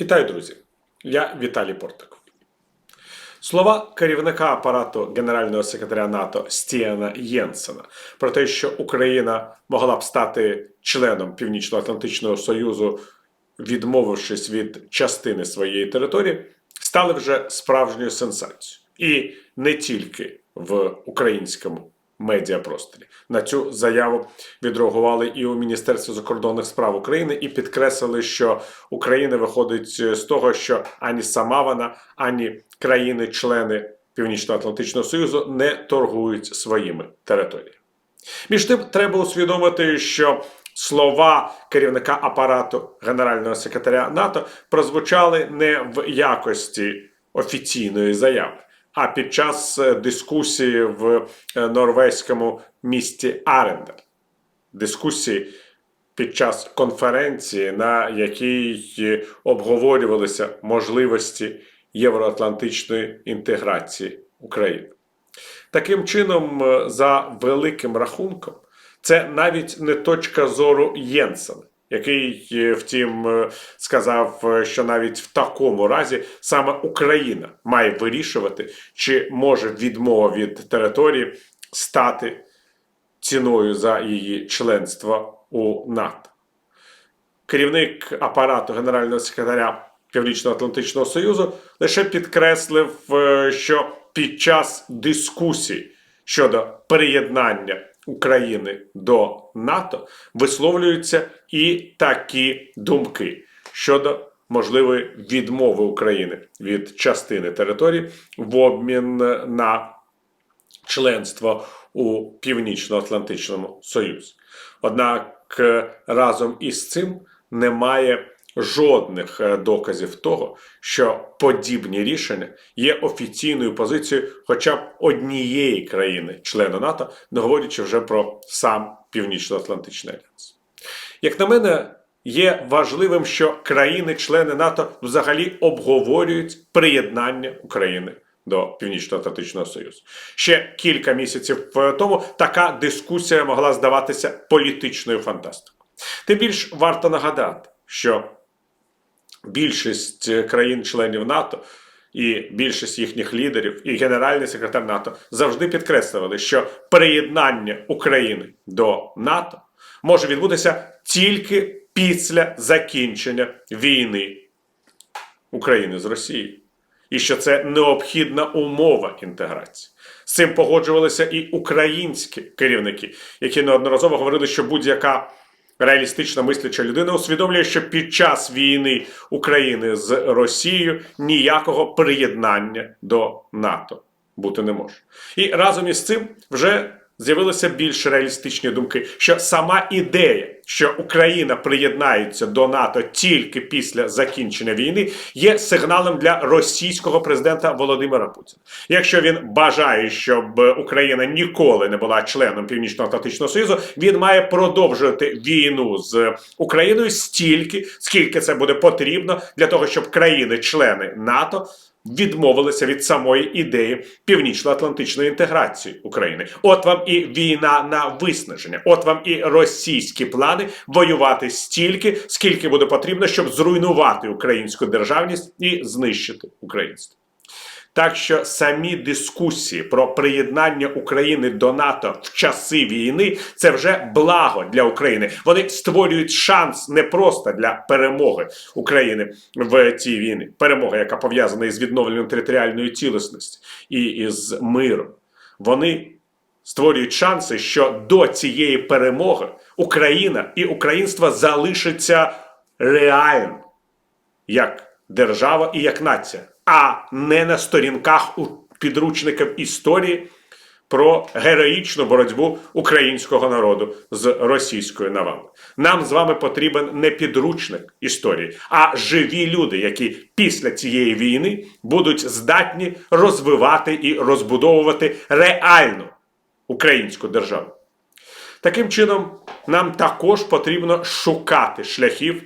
Вітаю, друзі! Я Віталій Портик. Слова керівника апарату генерального секретаря НАТО Стіана Єнсена про те, що Україна могла б стати членом Північно-Атлантичного Союзу, відмовившись від частини своєї території, стали вже справжньою сенсацією. І не тільки в українському медіапросторі. На цю заяву відреагували і у Міністерстві закордонних справ України і підкреслили, що Україна виходить з того, що ані сама вона, ані країни-члени Північно-Атлантичного Союзу не торгують своїми територіями. Між тим, треба усвідомити, що слова керівника апарату генерального секретаря НАТО прозвучали не в якості офіційної заяви, а під час е, дискусії в е, норвезькому місті Арендер. Дискусії під час конференції, на якій е, обговорювалися можливості євроатлантичної інтеграції України. Таким чином, за великим рахунком, це навіть не точка зору Єнсена, який, е, втім, е, сказав, е, що навіть в такому разі саме Україна має вирішувати, чи може відмова від території стати ціною за її членство у НАТО. Керівник апарату генерального секретаря Північно-Атлантичного Союзу лише підкреслив, що під час дискусій щодо приєднання України до НАТО висловлюються і такі думки щодо можливої відмови України від частини території в обмін на членство у Північно-Атлантичному Союзі. Однак е, разом із цим немає жодних е, доказів того, що подібні рішення є офіційною позицією хоча б однієї країни, члена НАТО, не говорячи вже про сам Північно-Атлантичний альянс. Як на мене, є важливим, що країни-члени НАТО взагалі обговорюють приєднання України до Північно-Атлантичного Союзу. Ще кілька місяців е, тому така дискусія могла здаватися політичною фантастикою. Тим більш варто нагадати, що більшість е, країн-членів НАТО і більшість їхніх лідерів, і генеральний секретар НАТО завжди підкреслювали, що приєднання України до НАТО може відбутися тільки після закінчення війни України з Росією. І що це необхідна умова інтеграції. З цим погоджувалися і українські керівники, які неодноразово говорили, що будь-яка реалістично мисляча людина усвідомлює, що під час війни України з Росією ніякого приєднання до НАТО бути не може. І разом із цим вже з'явилися більш реалістичні думки, що сама ідея, що Україна приєднається до НАТО тільки після закінчення війни, є сигналом для російського президента Володимира Путіна. Якщо він бажає, щоб Україна ніколи не була членом Північно-Атлантичного Союзу, він має продовжувати війну з Україною стільки, скільки це буде потрібно для того, щоб країни-члени НАТО відмовилися від самої ідеї північно-атлантичної інтеграції України. От вам і війна на виснаження, от вам і російські плани воювати стільки, скільки буде потрібно, щоб зруйнувати українську державність і знищити українство. Так що самі дискусії про приєднання України до НАТО в часи війни це вже благо для України. Вони створюють шанс не просто для перемоги України в цій війні, перемоги, яка пов'язана із відновленням територіальної цілісності і із миром. Вони створюють шанси, що до цієї перемоги Україна і українство залишиться реально як держава і як нація, а не на сторінках у підручників історії про героїчну боротьбу українського народу з російською навалою. Нам з вами потрібен не підручник історії, а живі люди, які після цієї війни будуть здатні розвивати і розбудовувати реальну українську державу. Таким чином, нам також потрібно шукати шляхів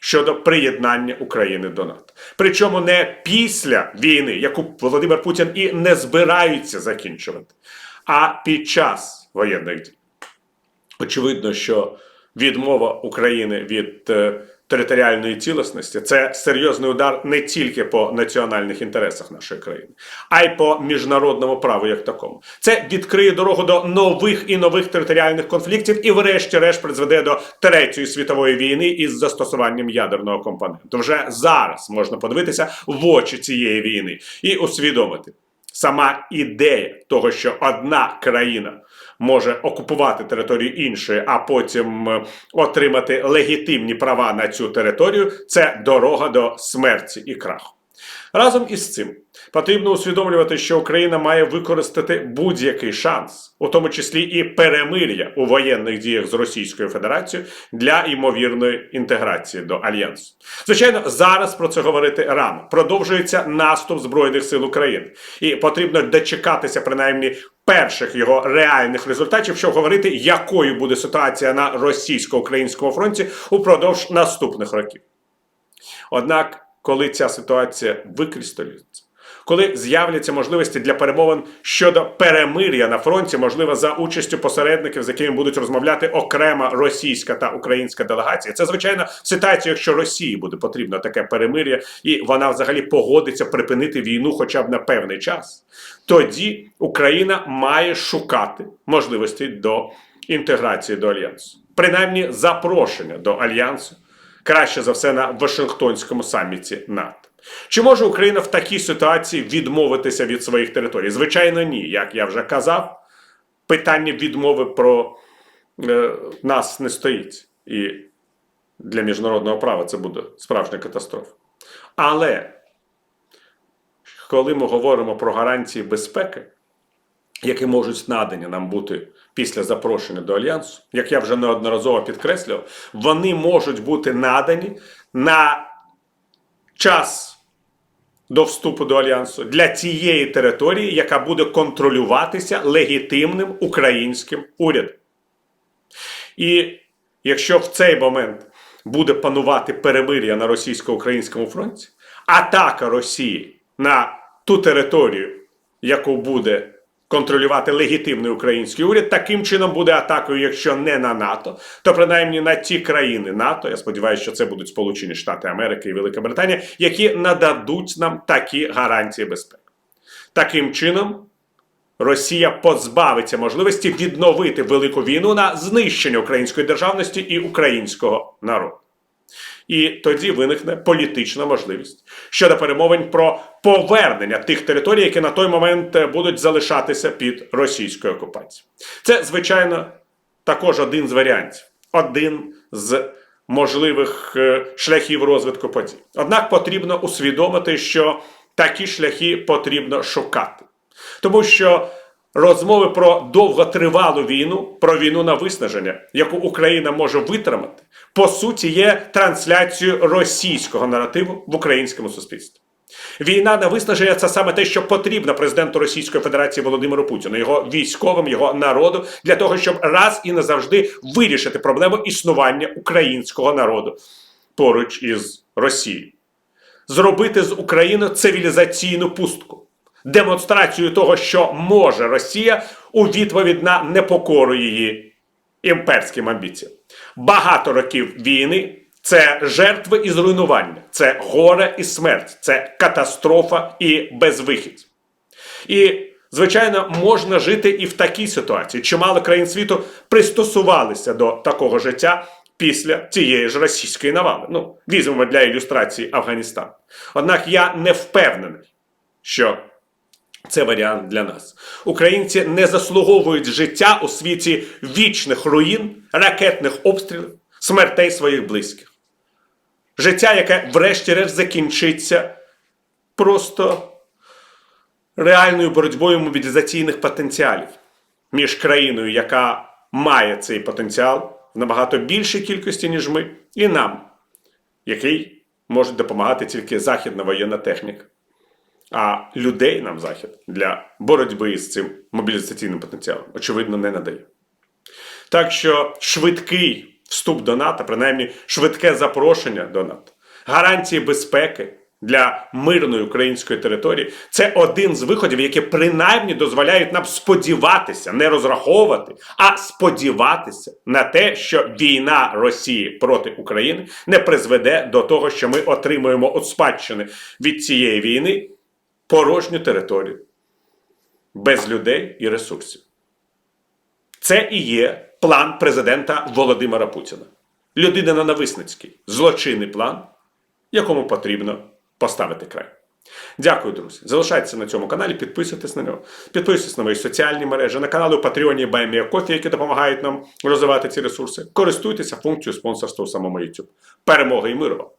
щодо приєднання України до НАТО. Причому не після війни, яку Володимир Путін і не збирається закінчувати, а під час воєнних дій. Очевидно, що відмова України від е, територіальної цілісності це серйозний удар не тільки по національних інтересах нашої країни, а й по міжнародному праву як такому. Це відкриє дорогу до нових і нових територіальних конфліктів і, врешті-решт, призведе до третьої світової війни із застосуванням ядерного компоненту. Вже зараз можна подивитися в очі цієї війни і усвідомити. Сама ідея того, що одна країна може окупувати територію іншої, а потім е, отримати легітимні права на цю територію, це дорога до смерті і краху. Разом із цим потрібно усвідомлювати, що Україна має використати будь-який шанс, у тому числі і перемир'я у воєнних діях з Російською Федерацією для ймовірної інтеграції до альянсу. Звичайно, зараз про це говорити рано. Продовжується наступ збройних сил України, і потрібно дочекатися принаймні перших його реальних результатів, щоб говорити, якою буде ситуація на російсько-українському фронті упродовж наступних років. Однак, коли ця ситуація викристалюється, коли з'являться можливості для перемовин щодо перемир'я на фронті, можливо, за участю посередників, з якими будуть розмовляти окрема російська та українська делегація, це звичайно ситуація, якщо Росії буде потрібно таке перемир'я, і вона взагалі погодиться припинити війну, хоча б на певний час. Тоді Україна має шукати можливості до інтеграції до альянсу, принаймні запрошення до альянсу краще за все на Вашингтонському саміті НАТО. Чи може Україна в такій ситуації відмовитися від своїх територій? Звичайно, ні. Як я вже казав, питання відмови про е, нас не стоїть. І для міжнародного права це буде справжня катастрофа. Але коли ми говоримо про гарантії безпеки, які можуть надані нам бути після запрошення до альянсу, як я вже неодноразово підкреслював, вони можуть бути надані на час до вступу до альянсу для тієї території, яка буде контролюватися легітимним українським урядом. І якщо в цей момент буде панувати перемир'я на російсько-українському фронті, атака Росії на ту територію, яку буде контролювати легітимний український уряд, таким чином буде атакою, якщо не на НАТО, то принаймні на ті країни НАТО. Я сподіваюся, що це будуть Сполучені Штати Америки і Велика Британія, які нададуть нам такі гарантії безпеки. Таким чином. Росія позбавиться можливості відновити велику війну на знищення української державності і українського народу. І тоді виникне політична можливість щодо перемовин про повернення тих територій, які на той момент е, будуть залишатися під російською окупацією. Це, звичайно, також один з варіантів, один з можливих е, шляхів розвитку подій. Однак потрібно усвідомити, що такі шляхи потрібно шукати. Тому що розмови про довготривалу війну, про війну на виснаження, яку Україна може витримати, по суті, є трансляцією російського наративу в українському суспільстві. Війна на виснаження це саме те, що потрібно президенту Російської Федерації Володимиру Путіну, його військовим, його народу, для того, щоб раз і назавжди вирішити проблему існування українського народу поруч із Росією. Зробити з України цивілізаційну пустку демонстрацію того, що може Росія у відповідь на непокору її імперським амбіціям. Багато років війни це жертви і зруйнування, це горе і смерть, це катастрофа і безвихідь. І, звичайно, можна жити і в такій ситуації. Чимало країн світу пристосувалися до такого життя. Після цієї ж російської навали. Ну, візьмемо для ілюстрації Афганістан. Однак я не впевнений, що це варіант для нас. Українці не заслуговують життя у світі вічних руїн, ракетних обстрілів, смертей своїх близьких. Життя, яке, врешті-решт, закінчиться просто реальною боротьбою мобілізаційних потенціалів між країною, яка має цей потенціал в набагато більшій кількості, ніж ми, і нам, який може допомагати тільки західна воєнна техніка. А людей нам Захід для боротьби з цим мобілізаційним потенціалом, очевидно, не надає. Так що швидкий вступ до НАТО, принаймні швидке запрошення до НАТО, гарантії безпеки для мирної української території це один з виходів, які принаймні дозволяють нам сподіватися, не розраховувати, а сподіватися на те, що війна Росії проти України не призведе до того, що ми отримуємо у спадщини від цієї війни порожню територію без людей і ресурсів. Це і є план президента Володимира Путіна. Людина ненависницький, злочинний план, якому потрібно поставити край. Дякую, друзі. Залишайтеся на цьому каналі, підписуйтесь на нього, підписуйтесь на мої соціальні мережі, на канали у Патреоні і Баймія які допомагають нам розвивати ці ресурси. Користуйтеся функцією спонсорства у самому YouTube. Перемоги і миру!